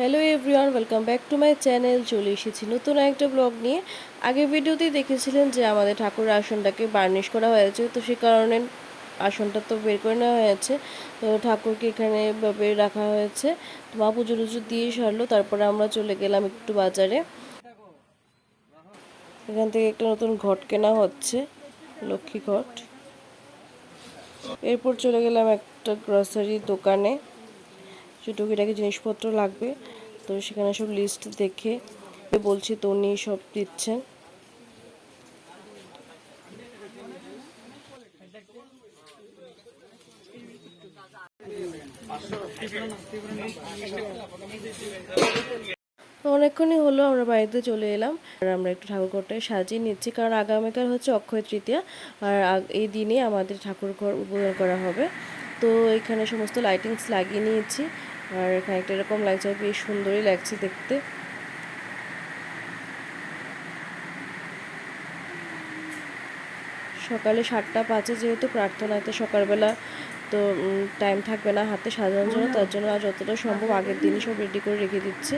Hello everyone welcome back to my channel চলে এসেছি নতুন একটা ব্লগ নিয়ে। আগের ভিডিওতেই দেখেছিলেন যে আমাদের ঠাকুরের আসনটাকে বার্নিশ করা হয়েছে তো সে কারণে আসনটা তো বের করে নেওয়া হয়েছে তো ঠাকুরকে এখানে এভাবে রাখা হয়েছে তো মা পুজো টুজো দিয়ে সারলো, তারপরে আমরা চলে গেলাম একটু বাজারে। এখান থেকে একটা নতুন ঘট কেনা হচ্ছে, লক্ষ্মী ঘট। এরপর চলে গেলাম একটা গ্রসারি দোকানে। টুকিটাকি জিনিসপত্র লাগবে। তো সেখানে সব লিস্ট দেখে বলছি তো উনি সব দিচ্ছেন অনেকক্ষণই হলো, আমরা বাড়িতে চলে এলাম। আর আমরা একটু ঠাকুরঘরটায় সাজিয়ে নিচ্ছি, কারণ আগামীকাল হচ্ছে অক্ষয় তৃতীয়া। আর এই দিনে আমাদের ঠাকুর ঘর উদ্বোধন করা হবে। তো এখানে সমস্ত লাইটিংস লাগিয়ে নিয়েছি। আর এখানে একটা এরকম লাগছে আর বেশ সুন্দরই লাগছে দেখতে। সকালে সাতটা পাঁচে যেহেতু প্রার্থনাতে সকালবেলা তো টাইম থাকবে না হাতে সাজানোর জন্য, তার জন্য আর যতটা সম্ভব আগের দিনই সব রেডি করে রেখে দিচ্ছে।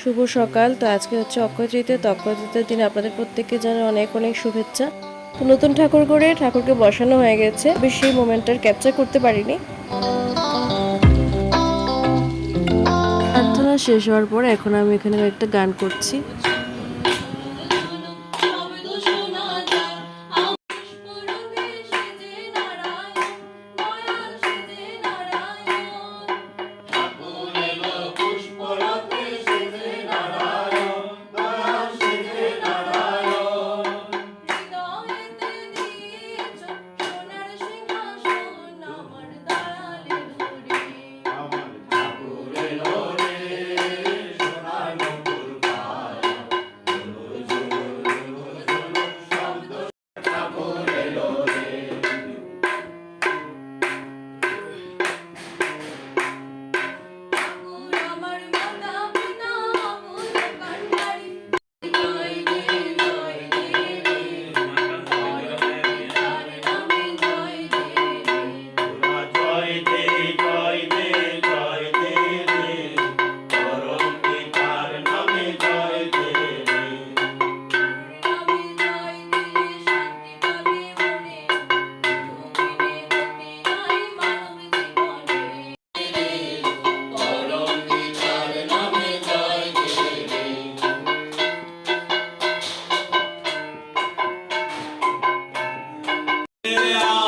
শুভ সকাল, তো আজকে হচ্ছে অক্ষয় তৃতীয়। তো অক্ষয় তৃতীয় দিনে আপনাদের প্রত্যেককে জানাই অনেক অনেক শুভেচ্ছা। নতুন ঠাকুর করে ঠাকুরকে বসানো হয়ে গেছে। বেশি সেই মোমেন্টটার ক্যাপচার করতে পারিনি। প্রার্থনা শেষ হওয়ার পর এখন আমি এখানে একটা গান করছি। আমার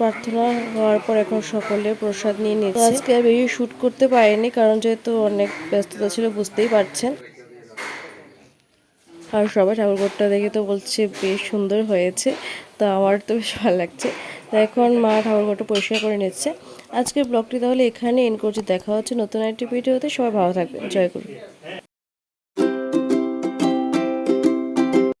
প্রার্থনা হওয়ার পর এখন সকলে প্রসাদ নিয়ে নিচ্ছে। আজকে আর বেশি শ্যুট করতে পারিনি, কারণ যেহেতু অনেক ব্যস্ততা ছিল, বুঝতেই পারছেন। আর সবাই ঠাকুরঘরটা দেখে তো বলছে, বেশ সুন্দর হয়েছে। তো আমার তো বেশ ভালো লাগছে। এখন মা ঠাকুরঘরটা পরিষ্কার করে নিচ্ছে। আজকের ব্লগটি তাহলে এখানে এন্ড করছি। দেখা হচ্ছে নতুন একটি ভিডিওতে। সবাই ভালো থাকবেন। জয় গুরু।